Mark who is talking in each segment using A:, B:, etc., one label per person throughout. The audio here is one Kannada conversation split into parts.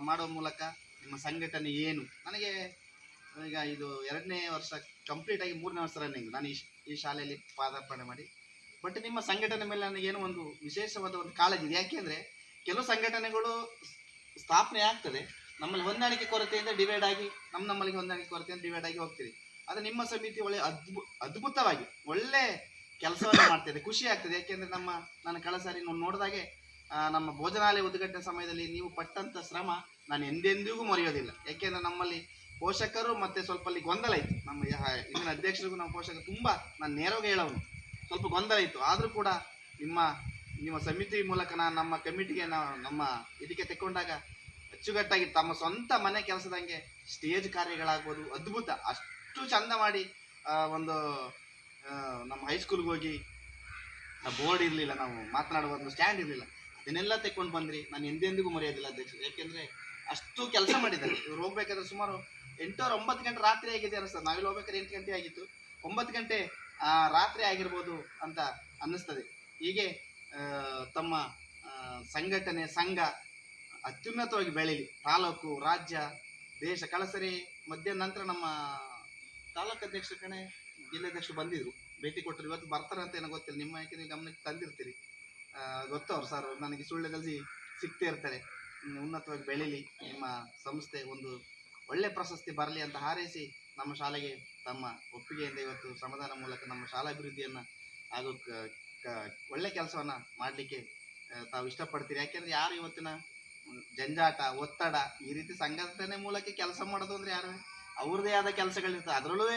A: ಮಾಡುವ ಮೂಲಕ ನಿಮ್ಮ ಸಂಘಟನೆ ಏನು? ನನಗೆ ಈಗ ಇದು ಎರಡನೇ ವರ್ಷ ಕಂಪ್ಲೀಟ್ ಆಗಿ ಮೂರನೇ ವರ್ಷ ರನ್ನಿಂಗ್ ನಾನು ಈ ಈ ಶಾಲೆಯಲ್ಲಿ ಪಾದಾರ್ಪಣೆ ಮಾಡಿ. ಬಟ್ ನಿಮ್ಮ ಸಂಘಟನೆ ಮೇಲೆ ನನಗೇನು ಒಂದು ವಿಶೇಷವಾದ ಒಂದು ಕಾಳಜಿ ಇದೆ. ಯಾಕೆಂದರೆ ಕೆಲವು ಸಂಘಟನೆಗಳು ಸ್ಥಾಪನೆ ಆಗ್ತದೆ. ನಮ್ಮಲ್ಲಿ ಹೊಂದಾಣಿಕೆ ಕೊರತೆಯಿಂದ ಡಿವೈಡ್ ಆಗಿ ನಮ್ಮ ನಮ್ಮಲ್ಲಿ ಹೊಂದಾಣಿಕೆ ಕೊರತೆಯಿಂದ ಡಿವೈಡ್ ಆಗಿ ಹೋಗ್ತೀರಿ. ಆದರೆ ನಿಮ್ಮ ಸಮಿತಿ ಒಳ್ಳೆ ಅದ್ಭು, ಅದ್ಭುತವಾಗಿ, ಒಳ್ಳೆ ಕೆಲಸವನ್ನು ಮಾಡ್ತಿದೆ. ಖುಷಿ ಆಗ್ತದೆ. ಯಾಕೆಂದರೆ ನಮ್ಮ ನಾನು ಕಳೆದ ಸಾರಿ ನೋಡಿದಾಗೆ ನಮ್ಮ ಭೋಜನಾಲಯ ಉದ್ಘಾಟನೆ ಸಮಯದಲ್ಲಿ ನೀವು ಪಟ್ಟಂತ ಶ್ರಮ ನಾನು ಎಂದೆಂದಿಗೂ ಮರೆಯೋದಿಲ್ಲ. ಯಾಕೆಂದರೆ ನಮ್ಮಲ್ಲಿ ಪೋಷಕರು ಮತ್ತೆ ಸ್ವಲ್ಪ ಅಲ್ಲಿ ಗೊಂದಲ ಇತ್ತು. ನಮ್ಮ ಇಂದಿನ ಅಧ್ಯಕ್ಷರಿಗೂ ನಮ್ಮ ಪೋಷಕರು ತುಂಬ ನಾನು ನೇರವಾಗಿ ಹೇಳೋನು. ಸ್ವಲ್ಪ ಗೊಂದಲ ಇತ್ತು. ಆದರೂ ಕೂಡ ನಿಮ್ಮ ನಿಮ್ಮ ಸಮಿತಿ ಮೂಲಕ ನಾನು ನಮ್ಮ ಕಮಿಟಿಗೆ ನಾವು ನಮ್ಮ ಇದಕ್ಕೆ ತೆಕ್ಕೊಂಡಾಗ ಅಚ್ಚುಕಟ್ಟಾಗಿ ತಮ್ಮ ಸ್ವಂತ ಮನೆ ಕೆಲಸದಂಗೆ ಸ್ಟೇಜ್ ಕಾರ್ಯಗಳಾಗ್ಬೋದು, ಅದ್ಭುತ. ಅಷ್ಟು ಚಂದ ಮಾಡಿ ಒಂದು ನಮ್ಮ ಹೈಸ್ಕೂಲ್ಗೆ ಹೋಗಿ ಬೋರ್ಡ್ ಇರಲಿಲ್ಲ, ನಾವು ಮಾತನಾಡುವ ಸ್ಟ್ಯಾಂಡ್ ಇರಲಿಲ್ಲ. ಅದನ್ನೆಲ್ಲ ತೆಕ್ಕೊಂಡು ಬಂದ್ರಿ. ನಾನು ಎಂದೆಂದಿಗೂ ಮರೆಯೋದಿಲ್ಲ ಅಧ್ಯಕ್ಷ. ಯಾಕೆಂದರೆ ಅಷ್ಟು ಕೆಲಸ ಮಾಡಿದ್ದಾರೆ. ಇವ್ರು ಹೋಗ್ಬೇಕಾದ್ರೆ ಸುಮಾರು ಎಂಟೂವರೆ ಒಂಬತ್ತು ಗಂಟೆ ರಾತ್ರಿ ಆಗಿದೆ ಅನಿಸ್ತದೆ ನಾವಿಲ್ಲಿ ಹೋಗ್ಬೇಕಾದ್ರೆ ಎಂಟು ಗಂಟೆ ಆಗಿತ್ತು. ಒಂಬತ್ತು ಗಂಟೆ ಆ, ರಾತ್ರಿ ಆಗಿರ್ಬೋದು ಅಂತ ಅನ್ನಿಸ್ತದೆ. ಹೀಗೆ ತಮ್ಮ ಸಂಘಟನೆ ಸಂಘ ಅತ್ಯುನ್ನತವಾಗಿ ಬೆಳೀಲಿ. ತಾಲೂಕು ರಾಜ್ಯ ದೇಶ. ಕಳಸರಿ ಮಧ್ಯಾಹ್ನ ನಂತರ ನಮ್ಮ ತಾಲೂಕು ಅಧ್ಯಕ್ಷ ಕಣೆ ಜಿಲ್ಲಾಧ್ಯಕ್ಷರು ಬಂದಿದ್ರು. ಭೇಟಿ ಕೊಟ್ಟರು. ಇವತ್ತು ಬರ್ತಾರೆ ಅಂತ ಏನೋ ಗೊತ್ತಿಲ್ಲ. ನಿಮ್ಮ ಯಾಕೆ ನೀವು ಗಮನಕ್ಕೆ ತಂದಿರ್ತೀರಿ. ಗೊತ್ತವ್ರು ಸರ್, ನನಗೆ ಸುಳ್ಳ್ಯದಲ್ಲಿ ಸಿಗ್ತಾ ಇರ್ತಾರೆ. ಉನ್ನತವಾಗಿ ಬೆಳೀಲಿ, ನಿಮ್ಮ ಸಂಸ್ಥೆ ಒಂದು ಒಳ್ಳೆ ಪ್ರಶಸ್ತಿ ಬರಲಿ ಅಂತ ಹಾರೈಸಿ ನಮ್ಮ ಶಾಲೆಗೆ ತಮ್ಮ ಒಪ್ಪಿಗೆಯಿಂದ ಇವತ್ತು ಶ್ರಮದಾನ ಮೂಲಕ ನಮ್ಮ ಶಾಲಾಭಿವೃದ್ಧಿಯನ್ನು ಹಾಗೂ ಕ- ಕ- ಒಳ್ಳೆ ಕೆಲಸವನ್ನು ಮಾಡಲಿಕ್ಕೆ ತಾವು ಇಷ್ಟಪಡ್ತೀರಿ. ಯಾಕೆಂದ್ರೆ ಯಾರು ಇವತ್ತಿನ ಜಂಜಾಟ, ಒತ್ತಡ ಈ ರೀತಿ ಸಂಘಟನೆ ಮೂಲಕ ಕೆಲಸ ಮಾಡೋದು ಅಂದ್ರೆ ಯಾರು? ಅವ್ರದ್ದೇ ಆದ ಕೆಲಸಗಳಿರ್ತದೆ. ಅದರಲ್ಲೂ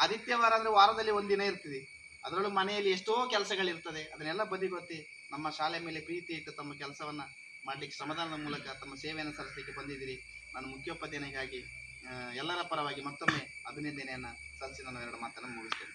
A: ಆದಿತ್ಯವಾರ ಅಂದ್ರೆ ವಾರದಲ್ಲಿ ಒಂದಿನ ಇರ್ತದೆ ಅದರಲ್ಲೂ ಮನೆಯಲ್ಲಿ ಎಷ್ಟೋ ಕೆಲಸಗಳಿರ್ತದೆ. ಅದನ್ನೆಲ್ಲ ಬದಿಗೊತ್ತಿ ನಮ್ಮ ಶಾಲೆ ಮೇಲೆ ಪ್ರೀತಿ ಇಟ್ಟು ತಮ್ಮ ಕೆಲಸವನ್ನು ಮಾಡಲಿಕ್ಕೆ ಶ್ರಮದಾನದ ಮೂಲಕ ತಮ್ಮ ಸೇವೆಯನ್ನು ಸಲ್ಲಿಸಲಿಕ್ಕೆ ಬಂದಿದ್ದೀರಿ. ನಾನು ಮುಖ್ಯೋಪಾಧ್ಯಾಯನಿಗಾಗಿ ಎಲ್ಲರ ಪರವಾಗಿ ಮತ್ತೊಮ್ಮೆ ಅಭಿನಂದನೆಯನ್ನು ಸಲ್ಲಿಸಿ ನಾನು ಎರಡು ಮಾತನ್ನು ಮುಗಿಸ್ತೇನೆ.